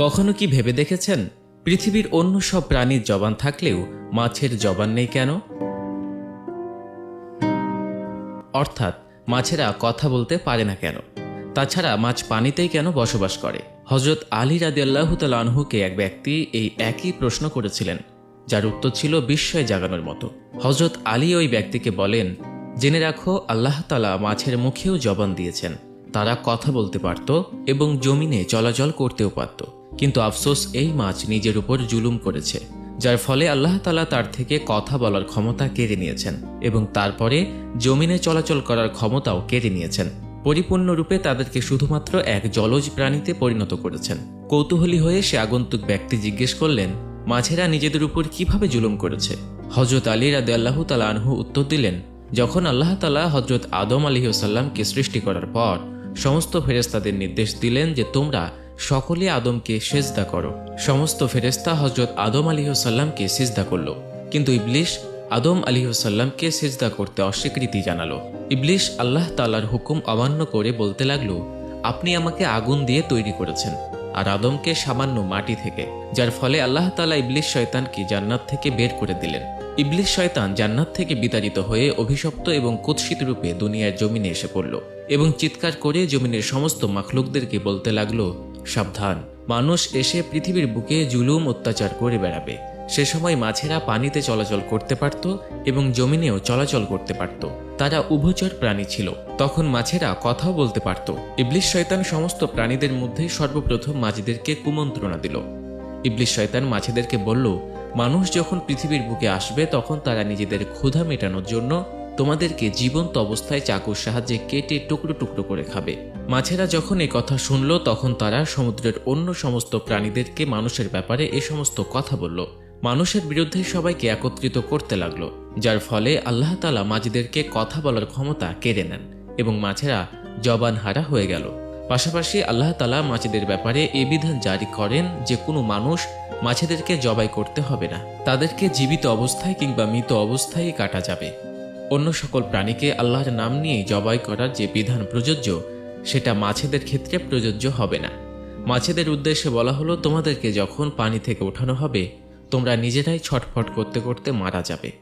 কখনো কি ভেবে দেখেছেন? পৃথিবীর অন্য সব প্রাণীর জবান থাকলেও মাছের জবান নেই কেন? অর্থাৎ মাছেরা কথা বলতে পারে না কেন? তাছাড়া মাছ পানিতেই কেন বসবাস করে? হজরত আলী রাদিয়াল্লাহ আনহুকে এক ব্যক্তি এই একই প্রশ্ন করেছিলেন, যার উত্তর ছিল বিস্ময় জাগানোর মতো। হজরত আলী ওই ব্যক্তিকে বলেন, জেনে রাখো, আল্লাহ তালা মাছের মুখেও জবান দিয়েছেন। তারা কথা বলতে পারত এবং জমিনে চলাচল করতেও পারত। কিন্তু আফসোস এই মাছ নিজের উপর জুলুম করেছে, যার ফলে আল্লাহ তালা তার থেকে কথা বলার ক্ষমতা কেড়ে নিয়েছেন এবং তারপরে জমিনে চলাচল করার ক্ষমতাও কেড়ে নিয়েছেন। পরিপূর্ণরূপে তাদেরকে শুধুমাত্র এক জলজ প্রাণীতে পরিণত করেছেন। কৌতূহলী হয়ে সে আগন্তুক ব্যক্তি জিজ্ঞেস করলেন মাছেরা নিজেদের উপর কীভাবে জুলুম করেছে? হজরত আলী রাদে আল্লাহ তালা আনহু উত্তর দিলেন, যখন আল্লাহ তালা হজরত আদম আলিহসাল্লামকে সৃষ্টি করার পর সমস্ত ফেরেস্তাদের নির্দেশ দিলেন যে তোমরা সকলে আদমকে সেজদা করো। সমস্ত ফেরেস্তা হজরত আদম আলিহসাল্লামকে সিজদা করল। কিন্তু ইবলিশ আদম আলিহসাল্লামকে সিজদা করতে অস্বীকৃতি জানালো। ইবলিশ আল্লাহ তালার হুকুম অমান্য করে বলতে লাগল, আপনি আমাকে আগুন দিয়ে তৈরি করেছেন আর আদমকে সামান্য মাটি থেকে, যার ফলে আল্লাহ তালা ইবলিশ শয়তানকে জান্নাত থেকে বের করে দিলেন। ইবলিশ শয়তান জান্নাত থেকে বিতাড়িত হয়ে অভিশপ্ত এবং কুৎসিত রূপে দুনিয়ার জমিনে এসে পড়ল এবং চিৎকার করে জমিনের সমস্ত মাখলুকদেরকে বলতে লাগল সাবধান। মানুষ এসে পৃথিবীর বুকে জুলুম অত্যাচার করে বেড়াবে। সে সময় মাছেরা পানিতে চলাচল করতে পারত এবং জমিনেও চলাচল করতে পারত। তারা উভচর প্রাণী ছিল। তখন মাছেরা কথাও বলতে পারত। ইবলিশ শয়তান সমস্ত প্রাণীদের মধ্যে সর্বপ্রথম মাঝিদেরকে কুমন্ত্রণা দিল। ইবলিশ শয়তান মাছেদেরকে বলল, মানুষ যখন পৃথিবীর বুকে আসবে, তখন তারা নিজেদের ক্ষুধা মেটানোর জন্য তোমাদেরকে জীবন্ত অবস্থায় চাকুর সাহায্যে কেটে টুকরো টুকরো করে খাবে। মাছেরা যখন এই কথা শুনল, তখন তারা সমুদ্রের অন্য সমস্ত প্রাণীদেরকে মানুষের ব্যাপারে এ সমস্ত কথা বলল। মানুষের বিরুদ্ধে সবাইকে একত্রিত করতে লাগল, যার ফলে আল্লাহ তালা মাঝিদেরকে কথা বলার ক্ষমতা কেড়ে নেন এবং মাছেরা জবান হারা হয়ে গেল। পাশাপাশি আল্লাহ তালা মাছেদের ব্যাপারে এ বিধান জারি করেন যে, কোনো মানুষ মাছেদেরকে জবাই করতে হবে না। তাদেরকে জীবিত অবস্থায় কিংবা মৃত অবস্থায় কাটা যাবে। অন্য সকল প্রাণীকে আল্লাহর নাম নিয়ে জবাই করার যে বিধান প্রযোজ্য, সেটা মাছেদের ক্ষেত্রে প্রযোজ্য হবে না। মাছেদের উদ্দেশ্যে বলা হলো, তোমাদেরকে যখন পানি থেকে ওঠানো হবে, তোমরা নিজেরাই ছটফট করতে করতে মারা যাবে।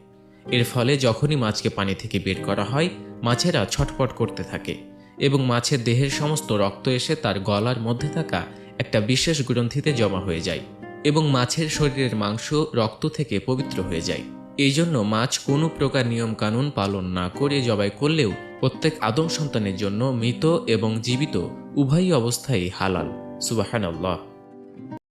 এর ফলে যখনই মাছকে পানি থেকে বের করা হয়, মাছেরা ছটফট করতে থাকে এবং মাছের দেহের সমস্ত রক্ত এসে তার গলার মধ্যে থাকা একটা বিশেষ গ্রন্থিতে জমা হয়ে যায় এবং মাছের শরীরের মাংস রক্ত থেকে পবিত্র হয়ে যায়। এই জন্য মাছ কোনো প্রকার নিয়মকানুন পালন না করে জবাই করলেও প্রত্যেক আদম সন্তানের জন্য মৃত এবং জীবিত উভয় অবস্থায় হালাল। সুবাহান আল্লাহ